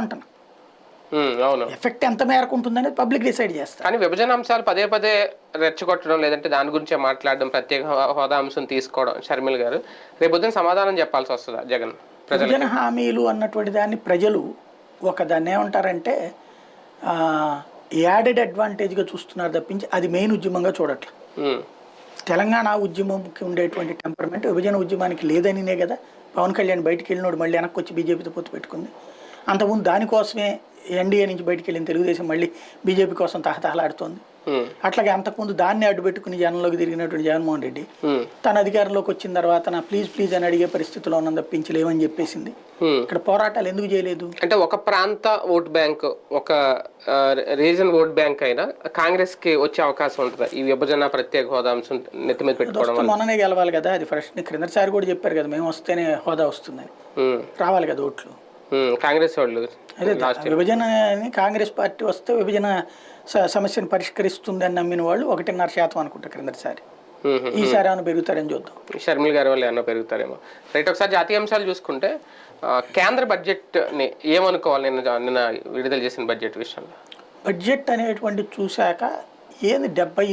అంటున్నా అవును. ఎఫెక్ట్ ఎంత మేరకు ఉంటుందనేది పబ్లిక్ డిసైడ్ చేస్తారు. కానీ విభజన అంశాలు పదే పదే రెచ్చగొట్టడం లేదంటే దాని గురించే మాట్లాడడం ప్రత్యేక హోదా అంశం తీసుకోవడం. షర్మిల గారు రేపు పొద్దున సమాధానం చెప్పాల్సి వస్తుందా జగన్ విభజన హామీలు అన్నటువంటి దాన్ని ప్రజలు ఒక దాన్ని ఏమంటారంటే యాడెడ్ అడ్వాంటేజ్గా చూస్తున్నారు తప్పించి అది మెయిన్ ఉద్యమంగా చూడట్లేదు తెలంగాణ ఉద్యమంకి ఉండేటువంటి టెంపర్మెంట్ విభజన ఉద్యమానికి లేదనినే కదా పవన్ కళ్యాణ్ బయటికి వెళ్ళినోడు మళ్ళీ వెనక్కి వచ్చి బీజేపీతో పొత్తు పెట్టుకుంది. అంతకుముందు దానికోసమే ఎన్డీఏ నుంచి బయటికి వెళ్ళిన తెలుగుదేశం మళ్ళీ బీజేపీ కోసం తహతహలాడుతోంది. అట్లాగే అంతకుముందు దాన్ని అడ్డుపెట్టుకుని జనంలోకి తిరిగినటువంటి జగన్మోహన్ రెడ్డి తన అధికారంలోకి వచ్చిన తర్వాత నా ప్లీజ్ ప్లీజ్ అని అడిగే పరిస్థితిలో ఉన్న తప్పించలేమని చెప్పేసింది. ఇక్కడ పోరాటాలు ఎందుకు చేయలేదు? అంటే ఒక ప్రాంత ఓట్ బ్యాంక్ ఒక రీజన్ ఓట్ బ్యాంక్ అయినా కాంగ్రెస్కి వచ్చే అవకాశం ఉంటుంది. ఈ విభజన ప్రత్యేక హోదా అంశం నెత్తి మీద పెట్టుకోవడం మొన్ననే గెలవాలి కదా అది ఫస్ట్ క్రిందసారి కూడా చెప్పారు కదా మేము వస్తేనే హోదా వస్తుందని. రావాలి కదా ఓట్లు? కాంగ్రెస్ వాళ్ళు అదే విభజనని కాంగ్రెస్ పార్టీ వస్తే విభజన సమస్యను పరిష్కరిస్తుంది అని నమ్మిన వాళ్ళు ఒకటిన్నర శాతం అనుకుంటా క్రిందటిసారి. ఈసారి ఏమైనా పెరుగుతారని చూద్దాం. షర్మిల గారి వల్ల ఏమన్నా పెరుగుతారేమో. రైట్ ఒకసారి జాతీయ అంశాలు చూసుకుంటే కేంద్ర బడ్జెట్ని ఏమనుకోవాలి నిన్న నిన్న విడుదల చేసిన బడ్జెట్ విషయంలో? బడ్జెట్ అనేటువంటి చూశాక ఏంది డెబ్బై